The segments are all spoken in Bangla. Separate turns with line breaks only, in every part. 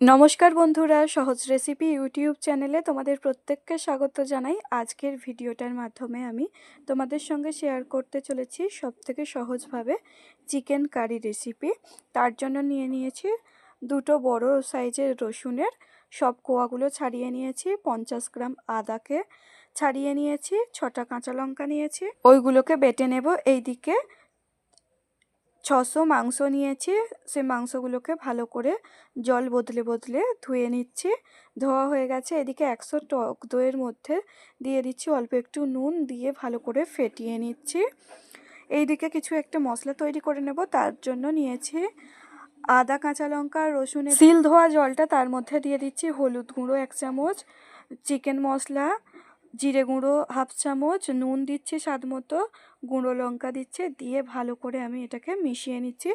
নমস্কার বন্ধুরা, সহজ রেসিপি ইউটিউব চ্যানেলে তোমাদের প্রত্যেককে স্বাগত জানাই। আজকের ভিডিওটার মাধ্যমে আমি তোমাদের সঙ্গে শেয়ার করতে চলেছি সবথেকে সহজভাবে চিকেন কারি রেসিপি তার জন্য নিয়ে নিয়েছি দুটো বড় সাইজের রসুনের, সব কোয়াগুলো ছাড়িয়ে নিয়েছি, পঞ্চাশ গ্রাম আদাকে ছাড়িয়ে নিয়েছি, ছটা কাঁচা লঙ্কা নিয়েছি। ওইগুলোকে বেটে নেব এইদিকে ছশো মাংস নিয়েছি। সে মাংসগুলোকে ভালো করে জল বদলে বদলে ধুয়ে নিচ্ছি। ধোয়া হয়ে গেছে। এদিকে একশো টক দইয়ের মধ্যে দিয়ে দিচ্ছি। অল্প একটু নুন দিয়ে ভালো করে ফেটিয়ে নিচ্ছি। এইদিকে কিছু একটা মশলা তৈরি করে নেব। তার জন্য নিয়েছি আদা কাঁচা লঙ্কা রসুনের সিল ধোয়া জলটা। তার মধ্যে দিয়ে দিচ্ছি হলুদ গুঁড়ো এক চামচ চিকেন মশলা জিরে গুঁড়ো হাফ চামচ, নুন দিচ্ছি স্বাদ মতো, গুঁড়ো লঙ্কা দিচ্ছে, দিয়ে ভালো করে আমি এটাকে মিশিয়ে নিচ্ছি।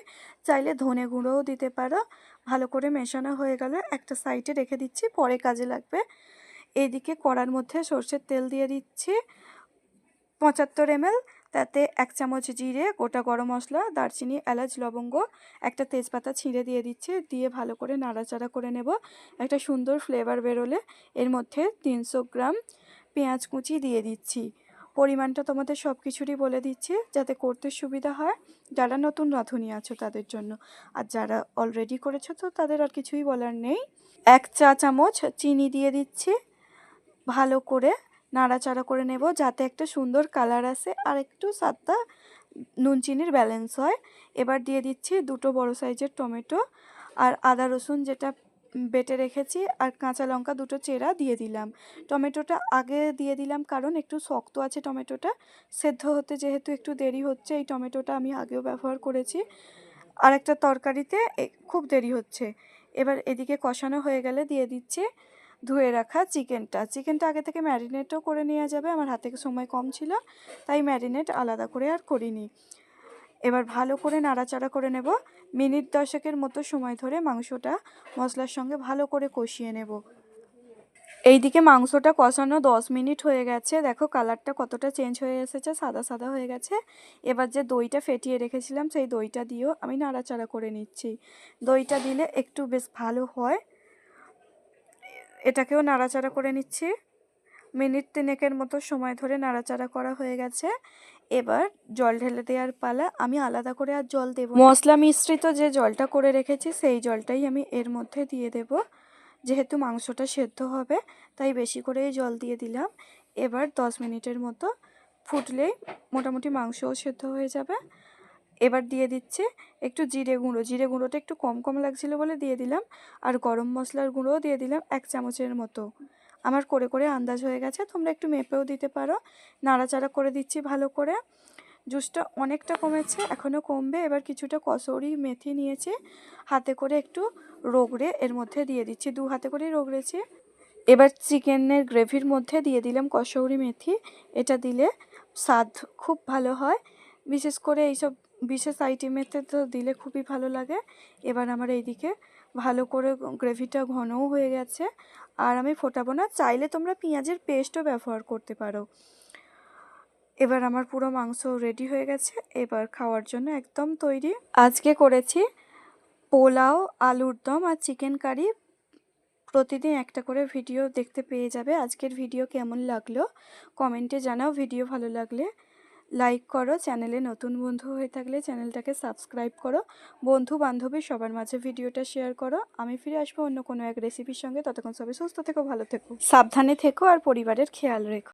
চাইলে ধনে গুঁড়োও দিতে পারো। ভালো করে মেশানো হয়ে গেলে একটা সাইডে রেখে দিচ্ছি, পরে কাজে লাগবে। এদিকে কড়ার মধ্যে সর্ষের তেল দিয়ে দিচ্ছি। পঁচাত্তর এমএল, তাতে এক চামচ জিরে, গোটা গরম মশলা, দারচিনি, এলাচ, লবঙ্গ, একটা তেজপাতা ছিঁড়ে দিয়ে দিচ্ছি, দিয়ে ভালো করে নাড়াচাড়া করে নেব। একটা সুন্দর ফ্লেভার বেরোলে এর মধ্যে তিনশো গ্রাম পেঁয়াজ কুচি দিয়ে দিচ্ছি। পরিমাণটা তোমাদের সব কিছুরই বলে দিচ্ছি, যাতে করতে সুবিধা হয়। যারা নতুন রাঁধুনি আছো তাদের জন্য। আর যারা অলরেডি করেছ তো তাদের আর কিছুই বলার নেই। এক চা চামচ চিনি দিয়ে দিচ্ছি। ভালো করে নাড়াচাড়া করে নেব, যাতে একটা সুন্দর কালার আসে আর একটু স্বাদটা নুন চিনির ব্যালেন্স হয়। এবার দিয়ে দিচ্ছি দুটো বড় সাইজের টমেটো আর আদা রসুন যেটা বেটে রেখেছি আর কাঁচা লঙ্কা দুটো চেরা দিয়ে দিলাম। টমেটোটা আগে দিয়ে দিলাম কারণ একটু শক্ত আছে টমেটোটা। সেদ্ধ হতে যেহেতু একটু দেরি হচ্ছে, এই টমেটোটা আমি আগেও ব্যবহার করেছি। আর একটা তরকারিতে খুব দেরি হচ্ছে। এবার এদিকে কষানো হয়ে গেলে দিয়ে দিচ্ছি ধুয়ে রাখা চিকেনটা। চিকেনটা আগে থেকে ম্যারিনেটও করে নেওয়া যাবে, আমার হাতে সময় কম ছিল, তাই ম্যারিনেট আলাদা করে আর করিনি। এবার ভালো করে নাড়াচাড়া করে নেব। মিনিট দশেকের মতো সময় ধরে মাংসটা মশলার সঙ্গে ভালো করে কষিয়ে নেব। এইদিকে মাংসটা কষানো দশ মিনিট হয়ে গেছে। দেখো কালারটা কতটা চেঞ্জ হয়ে এসেছে, সাদা সাদা হয়ে গেছে। এবার যে দইটা ফেটিয়ে রেখেছিলাম, সেই দইটা দিয়েও আমি নাড়াচাড়া করে নিচ্ছি। দইটা দিলে একটু বেশ ভালো হয়। এটাকেও নাড়াচাড়া করে নিচ্ছি। মিনিট তিনেকের মতো সময় ধরে নাড়াচাড়া করা হয়ে গেছে। এবার জল ঢেলে দেওয়ার পালা আমি আলাদা করে আর জল দেব মশলা মিশ্রিত যে জলটা করে রেখেছি, সেই জলটাই আমি এর মধ্যে দিয়ে দেব। যেহেতু মাংসটা সেদ্ধ হবে, তাই বেশি করেই জল দিয়ে দিলাম। এবার দশ মিনিটের মতো ফুটলেই মোটামুটি মাংসও সেদ্ধ হয়ে যাবে। এবার দিয়ে দিচ্ছে একটু জিরে গুঁড়ো। জিরে গুঁড়োটা একটু কম কম লাগছিল বলে দিয়ে দিলাম। আর গরম মশলার গুঁড়োও দিয়ে দিলাম এক চামচের মতো। আমার করে করে আন্দাজ হয়ে গেছে। তোমরা একটু মেপেও দিতে পারো। নাড়াচাড়া করে দিচ্ছি ভালো করে। জুসটা অনেকটা কমেছে এখনও কমবে। এবার কিছুটা কসৌরি মেথি নিয়েছি। হাতে করে একটু রোগড়ে এর মধ্যে দিয়ে দিচ্ছি। দু হাতে করেই রোগড়েছি। এবার চিকেনের গ্রেভির মধ্যে দিয়ে দিলাম কসৌরি মেথি। এটা দিলে স্বাদ খুব ভালো হয়। বিশেষ করে এইসব বিশেষ আইটেমেতে তো দিলে খুবই ভালো লাগে। এবার আমার এইদিকে ভালো করে গ্রেভিটা ঘনও হয়ে গেছে। আর আমি ফোটাবো না, চাইলে তোমরা পেঁয়াজের পেস্টও ব্যবহার করতে পারো। এবার আমার পুরো মাংস রেডি হয়ে গেছে। এবার খাওয়ার জন্য একদম তৈরি। আজকে করেছি পোলাও, আলুর দম আর চিকেন কারি। প্রতিদিন একটা করে ভিডিও দেখতে পেয়ে যাবে। আজকের ভিডিও কেমন লাগল? কমেন্টে জানাও, ভিডিও ভালো লাগলে। লাইক করো চ্যানেলে নতুন বন্ধু হয়ে থাকলে চ্যানেলটাকে সাবস্ক্রাইব করো। বন্ধু বান্ধবী সবার মাঝে ভিডিওটা শেয়ার করো। আমি ফিরে আসব অন্য কোনো এক রেসিপির সঙ্গে। ততক্ষণ সবাই সুস্থ থেকো, ভালো থেকো। সাবধানে থেকো আর পরিবারের খেয়াল রেখো।